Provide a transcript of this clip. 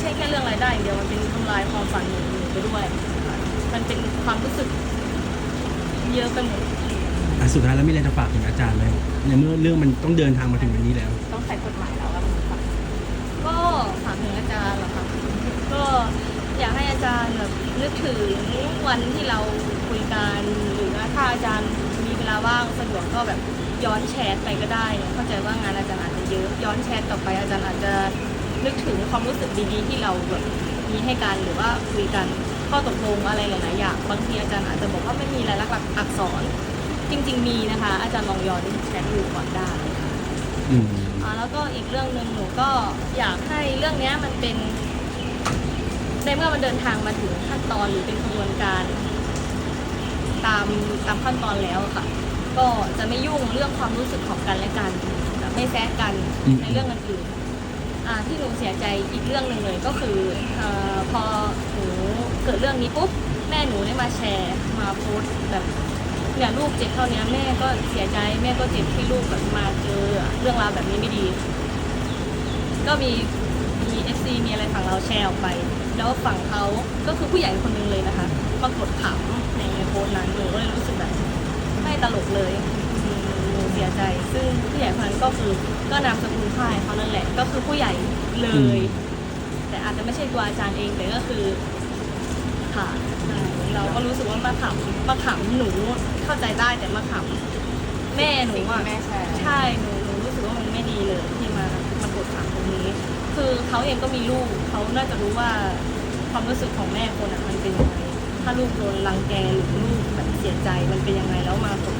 ใช่แค่เรื่องรายได้อย่างเดียวมันเป็นทำลายความฝันหนูหนูไปด้วย มันเป็นความรู้สึกเยอะไปหมดอะสุดท้ายแล้วมีอะไรจะฝากถึงอาจารย์ไหมในเมื่อเรื่องมันต้องเดินทางมาถึงวันนี้แล้ว ต้องใช้กฎหมายแล้วครับก็ฝากถึงอาจารย์เหรอคะก็อยากให้อาจารย์แบบนึกถึงวันที่เราคุยกันหรือว่าถ้าอาจารย์มีเวลาว่างสะดวกก็แบบย้อนแชทไปก็ได้เนี่ยเข้าใจว่างานอาจารย์อาจจะเยอะ ย้อนแชทกลับไปอาจารย์อาจจะ นึกถึงความรู้สึกดีๆที่เราแบบมีให้กันหรือว่าคุยกันข้อตกลงอะไรหลายๆอย่างบางทีอาจารย์อาจจะบอกว่าไม่มีรายลักษณ์อักษร จริง ๆ มีนะคะ อาจารย์ลองย้อนแชทดูก่อนได้อืมอ่าแล้วก็อีกเรื่องหนึ่งหนูก็อยากให้เรื่องเนี้ยมันเป็นในเมื่อมันเดินทางมาถึงขั้นตอนหรือเป็นกระบวนการ ตามตามขั้นตอนแล้วอะค่ะ ก็จะไม่ยุ่งเรื่องความรู้สึกของกันและกันแบบไม่แซะกันในเรื่องอื่นๆอ่า ที่หนูเสียใจอีกเรื่องหนึ่งเลยก็คืออพอหนูเกิดเรื่องนี้ปุ๊บแม่หนูได้มาแชร์มาโพสต์แบบเนี่ยลูกเจ็บเท่านี้แม่ก็เสียใจแม่ก็เจ็บที่ลูกแบบมาเจอเรื่องราวแบบนี้ไม่ดี ก็มีมีเอฟซีมีอะไรฝั่งเราแชร์ออกไป แล้วฝั่งเขาก็คือผู้ใหญ่คนหนึงเลยนะคะมากดขำในโพสต์นั้นหนูก็เลยรู้สึกแบบไม่ตลกเลยหนูเสียใจ ซึ่งผู้ใหญ่ค ก็คือก็นามสกุลค่ายเขานั่นแหละ ก็คือผู้ใหญ่เลย แต่อาจจะไม่ใช่ตัวอาจารย์เองแต่ก็คือค่ะใช่เราก็รู้สึกว่ามาขำมาขำหนูเข้าใจได้แต่มาขำแม่หนูสิ่งอะที่แม่แชร์ใช่หนูหนูรู้สึกว่ามันไม่ดีเลยที่มามากดขังตรงนี้ คือเขาเองก็มีลูกเขาน่าจะรู้ว่าความรู้สึกของแม่คนอะมันเป็นยังไงถ้าลูกโดนรังแกหรือลูกแบบเสียใจมันเป็นยังไงแล้วมากดขัง